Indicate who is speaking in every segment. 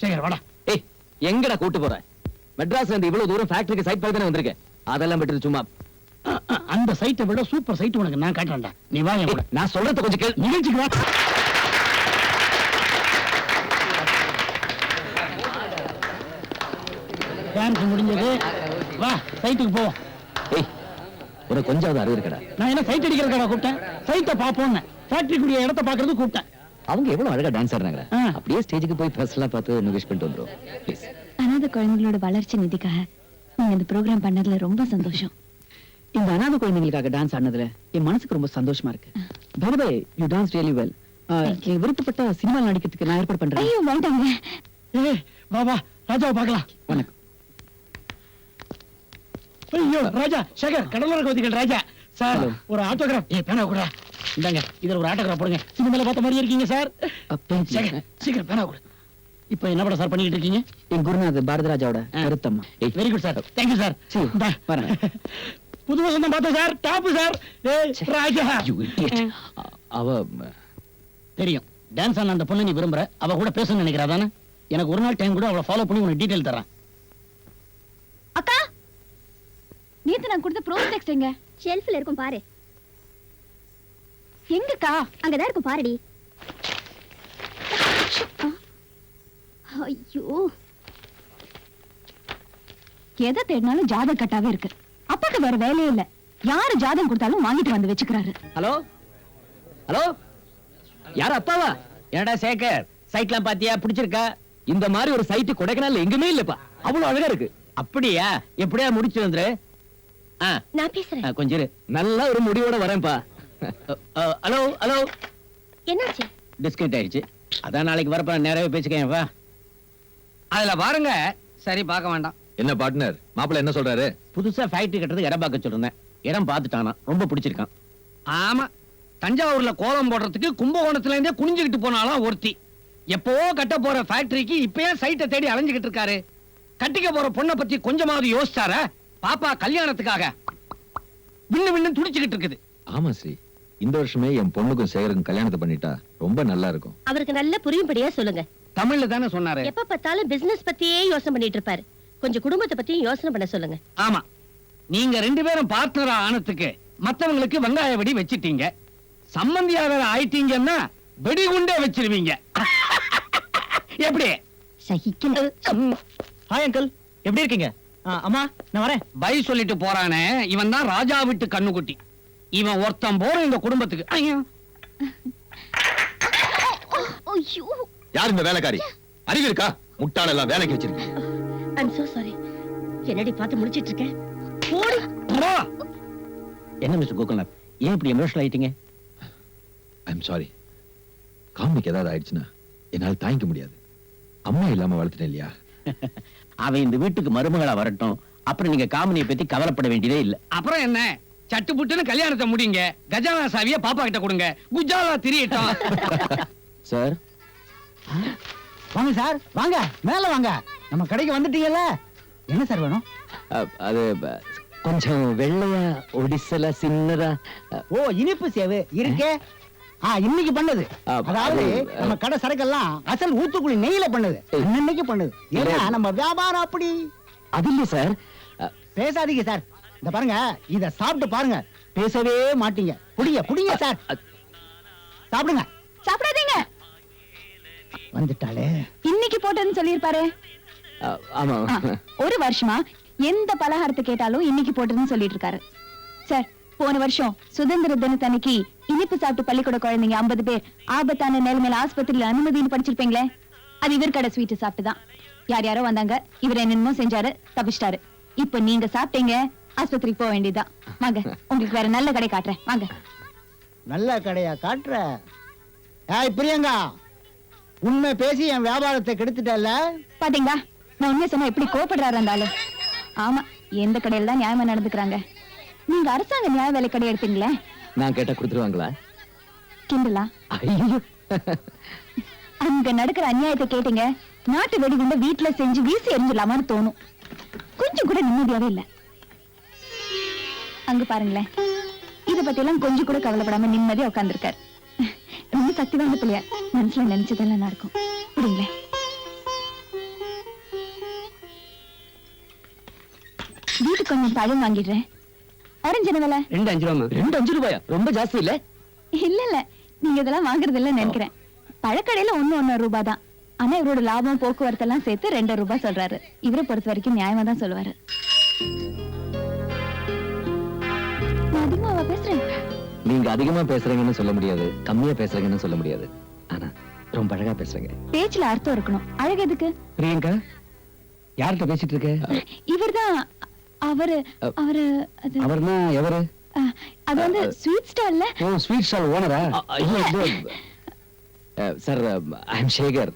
Speaker 1: சேகர் வாடா.
Speaker 2: ஏய் எங்கடா கூட்டு போற? மெட்ராஸ்ல இருந்து இவ்வளவு தூரம் ஃபேக்டரிக்கு சைட் பார்த்து தானே வந்திருக்கேன் அதெல்லாம் விட்டு சும்மா.
Speaker 1: அந்த சைட்டை விட சூப்பர் சைட் உனக்கு நான் காட்டுறேன்டா. நீ வா என் கூட.
Speaker 2: நான் சொல்றத கொஞ்சம் கேள்.
Speaker 1: நிகழ்ச்சிக்கு வா. டான்ஸ் முடிஞ்சது. வா சைட்டுக்கு போவோம்
Speaker 2: ஏய் உனக்கு கொஞ்சம் அறிவு இருக்கடா.
Speaker 1: நான் என்ன சைட் அடிக்கிறதுக்காக கூப்பிட்டேன்? சைட்டை பார்ப்போம்னு ஃபேக்டரிக்குரிய இடத்த பார்க்கறது கூப்பிட்டேன்.
Speaker 2: அவங்க எவ்வளவு அழகா டான்ஸ் ஆடுறாங்க. அப்படியே ஸ்டேஜுக்கு போய் ட்ரெஸ் எல்லாம் பார்த்து விஷ் பண்ணிட்டு வந்துரும். ப்ளீஸ்
Speaker 3: அனாதை குழந்தைகளோட வளர்ச்சி நிதிக்காக நீங்க இந்த ப்ரோக்ராம் பண்ணதுல ரொம்ப சந்தோஷம்.
Speaker 4: இந்த அனாதை குழந்தைகளுக்காக டான்ஸ் ஆடினதுல என் மனசுக்கு ரொம்ப சந்தோஷமா இருக்கு. பரவே யூ டான்ஸ் ரியலி வெல் விருப்பப்பட்ட சினிமா நடிக்கிறதுக்கு நான் ஏற்பாடு பண்றேன்.
Speaker 3: ஐயோ வேண்டாங்க.
Speaker 1: வா வா ராஜாவை பார்க்கலாம்.
Speaker 4: வணக்கம்.
Speaker 1: ஐயோ ராஜா சேகர் கடலோர கவிதைகள் ராஜா. சார். ஒரு ஆட்டோகிராஃப் ஏ பேனா கூட இந்தாங்க இதுல ஒரு ஆட்டோகிராஃப் போடுங்க. சினிமால பார்த்த மாதிரி இருக்கீங்க சார். சீக்கிரம் பேனா கூட. இப்போ என்ன படம் சார் பண்ணிட்டு இருக்கீங்க?
Speaker 4: என் குருநாதர் பாரதராஜாவோட. Karuthamma
Speaker 1: very good sir. Thank you sir. Pudhu Vasantham பார்த்தோம் சார். Top sir. ராஜா.
Speaker 2: அவ
Speaker 1: தெரியும். டான்ஸ் ஆன அந்த பொண்ணு நீ விரும்புற. அவ கூட பேசணும்னு நினைக்கிறா தானே எனக்கு ஒரு நாள் டைம் கூட அவளை ஃபாலோ பண்ணி உனக்கு டீடைல் தரேன்
Speaker 3: அக்கா நேத்து நான் கொடுத்த ப்ரோ டெக்ஸ்ட் எங்க?
Speaker 5: ஷெல்ஃப்ல இருக்கும் பாரு.
Speaker 3: எங்கக்கா?
Speaker 5: அங்கதான் இருக்கும் பாருடி. ஐயோ.
Speaker 3: எதை தேடினாலும் ஜாதக கட்டாவே இருக்கு. அப்பாக்கு வேற வேலையே இல்ல. யாரு ஜாதகம் கொடுத்தாலும் வாங்கிட்டு வந்து வச்சுக்கிறாரு.
Speaker 2: ஹலோ? ஹலோ? யார் அப்பாவா?
Speaker 1: என்னடா சேகர் சைட்லாம் பாத்தியா? பிடிச்சிருக்கா?
Speaker 2: இந்த மாதிரி ஒரு சைட்டு கொடைக்கானல்ல எங்குமே இல்லப்பா. அவ்வளவு அழகா இருக்கு.
Speaker 1: அப்படியா? எப்படியா முடிச்சு வந்துரு?
Speaker 5: நான் பேசுறேன்.
Speaker 1: கொஞ்சம் இரு.
Speaker 2: நல்ல ஒரு முடிவோட வரேன்ப்பா.
Speaker 1: Hello hello.
Speaker 5: என்னாச்சு?
Speaker 1: டிஸ்கனெக்ட் ஆயிடுச்சு. அதான் நாளைக்கு வரப்ப நான் நேரவே பேசிக்கேன் வா அதுல பாருங்க. சரி பார்க்க வேண்டாம்.
Speaker 6: என்ன பார்ட்னர் மாப்பிள்ள என்ன சொல்றாரு?
Speaker 1: புதுசா ஃபேக்டரி கட்டுறதுக்கு இடம் பார்க்க சொல்லிருந்தேன். இடம் பார்த்துட்டானா? ரொம்ப பிடிச்சிருக்கான். ஆமா. தஞ்சாவூர்ல கோலம் போடுறதுக்கு கும்பகோணத்துல இருந்தே குனிஞ்சுக்கிட்டு போனாலும் ஒருத்தி. எப்பவோ கட்ட போற ஃபேக்டரிக்கு இப்பயே சைட்டை தேடி அலைஞ்சுகிட்டு இருக்காரு. கட்டிக்க போற பொண்ணை பத்தி கொஞ்சமாவது யோசிச்சாரா? பாப்பா கல்யாணத்துக்காக விண்ணு விண்ணு துடிச்சுக்கிட்டு இருக்குது.
Speaker 6: ஆமா ஸ்ரீ இந்த வருஷமே என் பொண்ணுக்கும் சேகருக்கும் கல்யாணத்தை பண்ணிட்டா ரொம்ப நல்லா இருக்கும்.
Speaker 5: அவருக்கு நல்ல புரியும்படியா சொல்லுங்க.
Speaker 1: தமிழ்ல தானே சொன்னாரு.
Speaker 5: எப்ப பார்த்தாலும் பிசினஸ் பத்தியே யோசனை பண்ணிட்டு இருப்பாரு. கொஞ்சம் குடும்பத்தை பத்தியும் யோசனை பண்ண சொல்லுங்க.
Speaker 1: ஆமா. நீங்க ரெண்டு பேரும் பார்ட்னரா ஆனதுக்கு மத்தவங்களுக்கு வெங்காய வெடி வச்சிட்டீங்க. சம்பந்தியா வேற ஆயிட்டீங்கன்னா வெடிகுண்டே வச்சிருவீங்க. எப்படி?
Speaker 3: சகிக்கல.
Speaker 4: ஹாய் அங்கிள் எப்படி இருக்கீங்க? அம்மா நான் வரேன்.
Speaker 1: பை சொல்லிட்டு போறானே இவன் தான் ராஜா விட்டு கண்ணுக்குட்டி. இவன் ஒருத்தன் போற இந்த குடும்பத்துக்கு. ஐயோ.
Speaker 5: ஐயோ.
Speaker 6: யார் இந்த வேலைக்காரி? அறிவு இருக்கா? முட்டாள் எல்லாம் வேலைக்கு
Speaker 5: ஐம் சோ சாரி என்னடி பார்த்து முடிச்சிட்டு இருக்கேன் போடி
Speaker 1: போடா. என்ன மிஸ்டர் கோகுல்நாத்? ஏன் இப்படி எமோஷனல் ஆயிட்டீங்க?
Speaker 6: ஐம் சாரி காமிக்கு ஏதாவது ஆயிடுச்சுன்னா என்னால தாங்கிக்க முடியாது. அம்மா இல்லாம வளர்த்துட்டேன் இல்லையா?
Speaker 1: அவன் இந்த வீட்டுக்கு மருமகளா வரட்டும். அப்புறம் நீங்க காமனியை பத்தி கவலைப்பட வேண்டியதே இல்ல. அப்புறம் என்ன? சட்டு புட்டுன்னு கல்யாணத்தை முடிங்க. கஜானா சாவிய பாப்பா கிட்ட கொடுங்க. குஜாலா திரியட்டும்.
Speaker 2: சார்?
Speaker 4: வாங்க சார் வாங்க. மேல வாங்க. நம்ம கடைக்கு வந்துட்டீங்கல்ல? என்ன சார் வேணும்?
Speaker 2: அது கொஞ்சம் வெள்ளையா ஒடிசலா சின்னதா
Speaker 4: ஓ இனிப்பு சேவை. இருக்கே. இன்னைக்கு பண்ணது. அதாவது. நம்ம கடை சரக்கெல்லாம் அசல் ஊத்துக்குழி நெய்யில பண்ணது. அன்னன்னைக்கு பண்ணது. ஏன்னா
Speaker 2: இல்ல.
Speaker 4: நம்ம வியாபாரம் அப்படி.
Speaker 2: அது இல்லையே சார்.
Speaker 4: பேசாதீங்க சார். இந்த பாருங்க இத சாப்பிட்டு பாருங்க. பேசவே மாட்டீங்க. குடிங்க குடிங்க சார். சாப்பிடுங்க.
Speaker 3: சாப்பிடாதீங்க.
Speaker 4: வந்துட்டாளே.
Speaker 3: இன்னைக்கு போட்டதுன்னு சொல்லியிருப்பாரு.
Speaker 2: ஆமா.
Speaker 3: ஒரு வருஷமா எந்த பலகாரத்தை கேட்டாலும் இன்னைக்கு போட்டதுன்னு சொல்லிட்டு இருக்காரு. சார் போன வருஷம் சுதந்திர தினத்தன்னைக்கு இனிப்பு சாப்பிட்டு பள்ளிக்கூட குழந்தைங்க 50 பேர் ஆபத்தான நிலைமையில ஆஸ்பத்திரியில அனுமதின்னு படிச்சிருப்பீங்களே? அது இவர் கடை ஸ்வீட் சாப்பிட்டு தான் யார் யாரோ வந்தாங்க. இவர் என்னென்னமோ செஞ்சாரு தப்பிச்சிட்டாரு. இப்ப நீங்க சாப்பிட்டீங்க ஆஸ்பத்திரிக்கு போக வேண்டியதுதான். வாங்க உங்களுக்கு வேற நல்ல கடை காட்டுறேன். வாங்க.
Speaker 4: நல்ல கடையா காட்டுற? ஏய் பிரியங்கா உண்மை பேசி என் வியாபாரத்தை கெடுத்துட்டல்ல?
Speaker 3: பாத்தீங்களா? நான் உண்மை சொன்னா எப்படி கோபப்படுறாரு ஆளு? ஆமா எந்த கடையில தான் நியாயமா நடந்துக்கிறாங்க. நீங்க அரசாங்க நியாய வேலை கடை எடுத்தீங்களே
Speaker 2: நான் கேட்டா கொடுத்துருவாங்களா?
Speaker 3: கிண்டலா?
Speaker 2: ஐயோ.
Speaker 3: அங்க நடக்கிற அநியாயத்தை கேட்டீங்க. நாட்டு வெடிகுண்டு வீட்டுல செஞ்சு வீசி எரிஞ்சிடலாமான்னு தோணும். கொஞ்சம் கூட நிம்மதியாவே இல்ல. அங்க பாருங்களேன். இத பத்தி எல்லாம் கொஞ்சம் கூட கவலைப்படாம நிம்மதியா உட்காந்துருக்காரு ரொம்ப சக்தி வாய்ந்த பிள்ளையா. மனசுல நினைச்சதெல்லாம் நடக்கும். புரியுங்களேன் வீட்டுக்கு கொஞ்சம் பழம் வாங்கிடுறேன். ஆரஞ்சு என்ன விலை?
Speaker 1: ரெண்டு அஞ்சு ரூபா
Speaker 2: ரெண்டு அஞ்சு ரூபாயா? ரொம்ப ஜாஸ்தி இல்ல?
Speaker 3: இல்ல இல்ல. நீங்க இதெல்லாம் வாங்குறது இல்ல நினைக்கிறேன். பழக்கடையில ஒண்ணு ஒன்னு ரூபாய் தான். ஆனா இவரோட லாபம் போக்குவரத்து எல்லாம் சேர்த்து ரெண்டு ரூபாய் சொல்றாரு. இவரை பொறுத்த வரைக்கும் நியாயமா தான் சொல்லுவாரு. அதிகமாவா பேசுறேன்?
Speaker 2: நீங்க அதிகமா பேசுறீங்கன்னு சொல்ல முடியாது. கம்மியா பேசுறீங்கன்னு சொல்ல முடியாது. ஆனா ரொம்ப அழகா பேசுறீங்க.
Speaker 3: பேச்சுல அர்த்தம் இருக்கணும். அழகு எதுக்கு?
Speaker 1: பிரியங்கா யார்கிட்ட பேசிட்டு இருக்க?
Speaker 3: இவர்தான் அவரு அவரு
Speaker 1: அவர்னா எவரு?
Speaker 3: அது வந்து ஸ்வீட் ஸ்டால்ல.
Speaker 1: ஓ sweet stall ஓனரா?
Speaker 2: Sir I am Sekhar.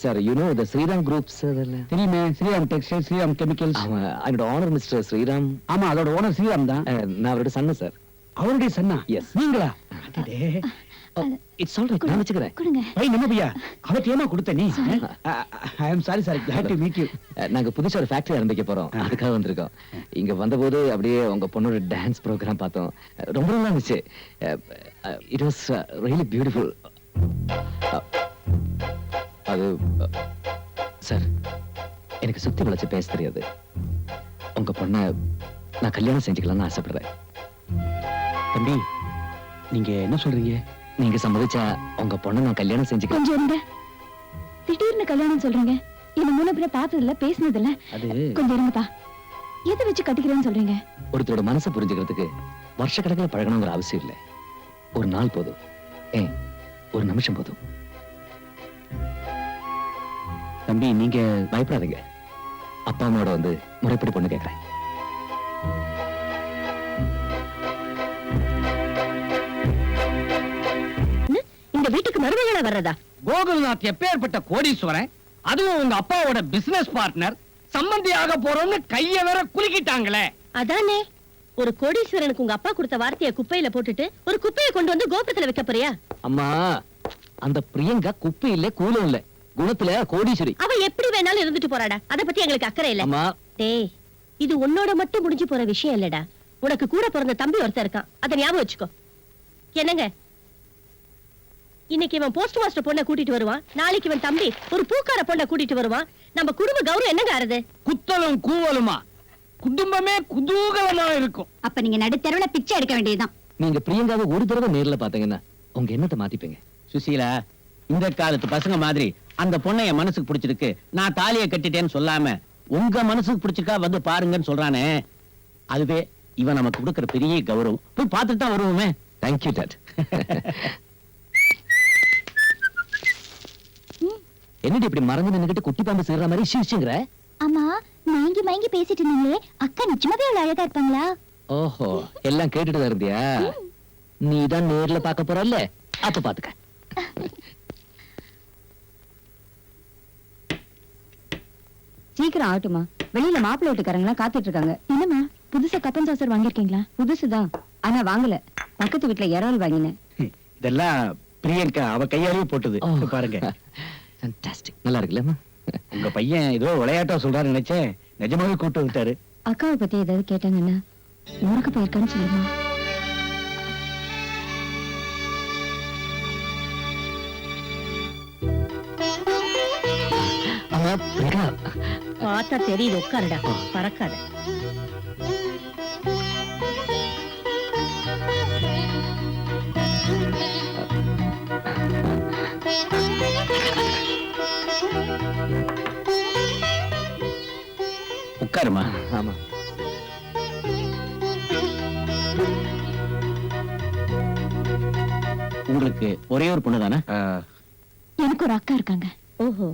Speaker 2: Sir you know the Sriram groups அதெல்லாம்
Speaker 1: தெரியுமே ஸ்ரீராம் டெக்ஸ்டைல் ஸ்ரீராம் கெமிக்கல்ஸ்
Speaker 2: என்னோட ஆனர் மிஸ்டர் ஸ்ரீராம்
Speaker 1: ஆமா அதோட ஓனர் ஸ்ரீராம் தான்.
Speaker 2: நான் அவரோட சன்னு சார்.
Speaker 1: அவருடைய சன்னா?
Speaker 2: Yes.
Speaker 1: நீங்களா?
Speaker 2: இட்ஸ் ஆல் ரைட் நான் வச்சுக்கிறேன்.
Speaker 3: கொடுங்க.
Speaker 1: பை நம்ம பையா அவருக்கு ஏமா கொடுத்த நீ? I am sorry sir to meet you.
Speaker 2: அஹ், நாங்க புதுசா ஒரு ஃபேக்டரி ஆரம்பிக்க போறோம். அதுக்காக வந்திருக்கோம். இங்க வந்தபோது அப்படியே உங்க பொண்ணோட டான்ஸ் ப்ரோக்ராம் பார்த்தோம். ரொம்ப நல்லா இருந்துச்சு. இட் வாஸ் ரியலி பியூட்டிஃபுல் அது சார் எனக்கு சுத்தி வளைச்சு பேச தெரியாது. உங்க பொண்ணை நான் கல்யாணம் செஞ்சுக்கலாம்னு ஆசைப்படுறேன்.
Speaker 1: தம்பி நீங்க என்ன சொல்றீங்க?
Speaker 2: நீங்க சம்மதிச்சா உங்க பொண்ணை நான் கல்யாணம் செஞ்சுக்கலாம்
Speaker 3: கொஞ்சம் இருங்க. திடீர்னு கல்யாணம் சொல்றீங்க. என்ன முன்ன பின்ன பார்த்தது இல்ல பேசினது இல்ல
Speaker 1: அது
Speaker 3: கொஞ்சம் இருங்கப்பா. எதை வச்சு கட்டிக்கிறேன்னு சொல்றீங்க?
Speaker 2: ஒருத்தரோட மனசை புரிஞ்சுக்கிறதுக்கு வருஷக்கணக்கில் பழகணுங்கிற அவசியம் இல்லை. ஒரு நாள் போதும். ஏன் ஒரு நிமிஷம் போதும்.
Speaker 1: தம்பி நீங்க
Speaker 2: பயப்படாதீங்க. அப்பா அம்மாவோட வந்து முறைப்படி பொண்ணு கேட்கறேன்.
Speaker 5: வீட்டுக்கு மருமகளா வர்றதா?
Speaker 1: கோகுல்நாத் எப்பேற்பட்ட கோடீஸ்வரன்? அதுவும் உங்க அப்பாவோட பிசினஸ் பார்ட்னர் சம்பந்தியாக போறோம்னு கைய வேற குலுக்கிட்டாங்களே.
Speaker 5: அதானே? ஒரு கோடீஸ்வரனுக்கு உங்க அப்பா கொடுத்த வார்த்தையை குப்பையில போட்டுட்டு ஒரு குப்பையை கொண்டு வந்து கோபுரத்துல வைக்க போறியா?
Speaker 2: அம்மா அந்த பிரியங்கா குப்பை இல்ல கூலம் இல்ல. குணத்துல கோடீஸ்வரி.
Speaker 5: அவ எப்படி வேணாலும் இருந்துட்டு போறாடா? அத பத்தி எங்களுக்கு அக்கறை இல்ல.
Speaker 2: அம்மா.
Speaker 5: டேய் இது உன்னோட மட்டும் முடிஞ்சு போற விஷயம் இல்லடா. உனக்கு கூட பிறந்த தம்பி ஒருத்தன் இருக்கான். அத ஞாபகம் வச்சுக்கோ. என்னங்க? இன்னைக்கு இவன் போஸ்ட் மாஸ்டர் பொண்ணை கூட்டிட்டு வருவான். நாளைக்கு இவன் தம்பி ஒரு பூக்கார பொண்ணை கூட்டிட்டு வருவான். நம்ம குடும்ப கௌரவம் என்னங்க ஆறுது?
Speaker 1: குத்தலும் கூவலுமா? குடும்பமே குதூகலமா இருக்கும்.
Speaker 3: அப்ப நீங்க நடுத்தரவுல பிச்சை எடுக்க வேண்டியதுதான்.
Speaker 2: நீங்க பிரியங்காவை ஒரு தடவை நேர்ல பாத்தீங்கன்னா உங்க எண்ணத்தை மாத்திப்பீங்க.
Speaker 1: சுசீலா இந்த காலத்து பசங்க மாதிரி அந்த பொண்ணை என் மனசுக்கு பிடிச்சிருக்கு. நான் தாலியை கட்டிட்டேன்னு சொல்லாம உங்க மனசுக்கு பிடிச்சிருக்கா வந்து பாருங்கன்னு சொல்றானே. அதுவே இவன் நமக்கு கொடுக்கிற பெரிய கௌரவம். போய் பார்த்துட்டு தான் வருவோமே
Speaker 2: தேங்க்யூ டாட் என்னடி இப்படி மறந்து நின்னுகிட்டு குட்டி பாம்பு சீர்ற மாதிரி சிரிச்சுங்கிற?
Speaker 3: ஆமா மயங்கி மயங்கி பேசிட்டு இருந்தீங்களே. அக்கா நிச்சயமாவே அவ்வளவு அழகா இருப்பாங்களா?
Speaker 2: ஓஹோ எல்லாம் கேட்டுட்டு தான் இருந்தியா? நீ தான் நேர்ல பார்க்க போறல்ல? அப்ப பாத்துக்க.
Speaker 3: சீக்கிரம் ஆகட்டுமா வெளியில மாப்பிள்ளை வீட்டுக்காரங்களா காத்துட்டு இருக்காங்க என்னம்மா? புதுசா கப்பன் சாசர் வாங்கிருக்கீங்களா புதுசுதான். ஆனா வாங்கல. பக்கத்து வீட்டுல இறால் வாங்கினேன்.
Speaker 1: இதெல்லாம் பிரியங்கா அவ கையாலேயே போட்டது. பாருங்க.
Speaker 2: ஃபேண்டாஸ்டிக் நல்லா இருக்குல்லம்மா
Speaker 1: உங்க பையன் ஏதோ விளையாட்டா சொல்றாரு நினைச்சேன். நிஜமாவே கூட்டு விட்டாரு
Speaker 3: அக்காவை பத்தி ஏதாவது கேட்டாங்கன்னா ஊருக்கு போயிருக்கான்னு சொல்லுமா.
Speaker 5: பார்த்தா தெரியுது உட்காருடா. பறக்காத.
Speaker 1: உட்காருமா?
Speaker 2: ஆமா.
Speaker 1: உங்களுக்கு ஒரே ஒரு பொண்ணு தானே?
Speaker 3: எனக்கு ஒரு அக்கா இருக்காங்க.
Speaker 5: ஓஹோ.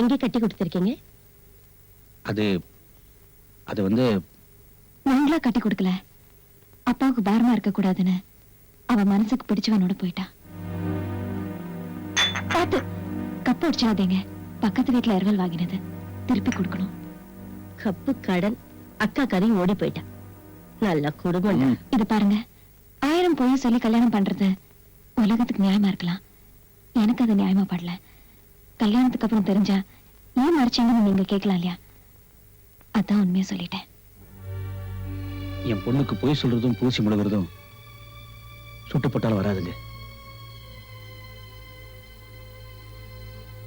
Speaker 5: எங்க கட்டி கொடுத்திருக்கீங்க?
Speaker 1: அது அது வந்து
Speaker 3: நாங்களா கட்டி கொடுக்கல. அப்பாவுக்கு பாரமா இருக்க கூடாதுன்னு அவ மனசுக்கு பிடிச்சவனோட போயிட்டா. பாத்து கப்பு அடிச்சிடாதீங்க. பக்கத்து வீட்டுல இரவல் வாங்கினது. திருப்பி கொடுக்கணும்.
Speaker 5: கப்பு கடன். அக்கா கதையும் ஓடி போயிட்டா நல்ல குடும்பம்
Speaker 3: இது பாருங்க. ஆயிரம் பொய் சொல்லி கல்யாணம் பண்றது உலகத்துக்கு நியாயமா இருக்கலாம். எனக்கு அது நியாயமா படல. கல்யாணத்துக்கு அப்புறம் தெரிஞ்சா ஏன் மறைச்சீங்கன்னு நீங்க கேட்கலாம் இல்லையா? அதான் உண்மையா சொல்லிட்டேன்.
Speaker 1: என் பொண்ணுக்கு பொய் சொல்றதும் பூசி முழுகிறதும் சுட்டு போட்டாலும் வராதுங்க.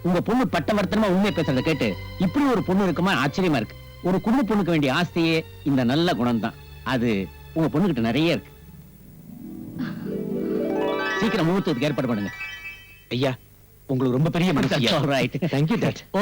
Speaker 1: உங்க பொண்ணு பட்டவர்த்தனமா உண்மை பேசுறத கேட்டு இப்படி ஒரு பொண்ணு இருக்குமா ஆச்சரியமா இருக்கு.
Speaker 7: ஒரு குடும்ப பொண்ணுக்கு வேண்டிய ஆஸ்தியே இந்த நல்ல குணம் தான் அது உங்க பொண்ணுகிட்ட நிறைய இருக்கு. சீக்கிரம் முகூர்த்தத்துக்கு ஏற்பாடு பண்ணுங்க.
Speaker 1: ஐயா உங்களுக்கு ரொம்ப பெரிய மனசு
Speaker 7: ரைட்
Speaker 2: தேங்க்யூ டாட்
Speaker 7: ஓ.